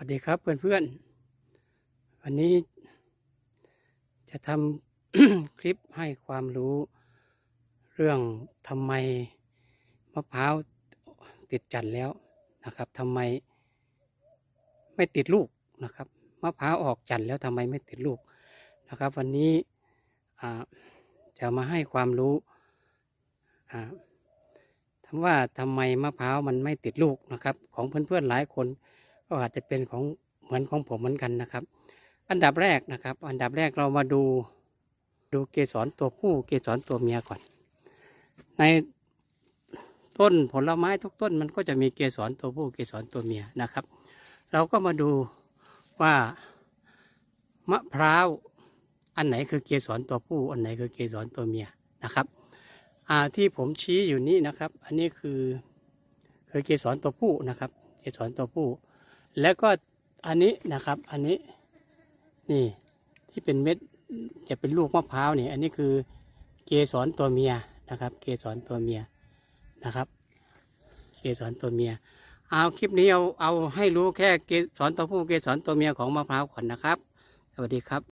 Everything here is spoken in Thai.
วัสดีครับเพื่อนๆ วันนี้จะทำ คลิปให้ความรู้ เรื่องทำไมมะพร้าวติดจันทร์แล้วนะครับทำไมไม่ติดลูกนะครับมะพร้าวออกจันทร์แล้วทำไมไม่ติดลูกนะครับ วันนี้จะมาให้ความรู้อ่าทำว่าทำไมมะพร้าวมันไม่ติดลูกนะครับ ของเพื่อนๆหลายคน ก็อาจจะเป็นของเหมือนของผมเหมือนกันนะครับ อันดับแรกนะครับ อันดับแรกเรามาดูดูเกสรตัวผู้เกสรตัวเมียก่อน ในต้นผลไม้ทุกต้นมันก็จะมีเกสรตัวผู้เกสรตัวเมียนะครับ เราก็มาดูว่ามะพร้าวอันไหนคือเกสรตัวผู้ อันไหนคือเกสรตัวเมียนะครับที่ผมชี้อยู่นี้นะครับ อันนี้คือคือเกสรตัวผู้นะครับ เกสรตัวผู้ แล้วก็อันนี้นะครับอันนี้นี่ที่เป็นเม็ดจะเป็นลูกมะพร้าวนี่อันนี้คือเกสรตัวเมียนะครับ เกสรตัวเมียนะครับ เกสรตัวเมีย เอาคลิปนี้เอาเอาให้รู้แค่เกสรตัวผู้เกสรตัวเมียของมะพร้าวก่อนนะครับ สวัสดีครับ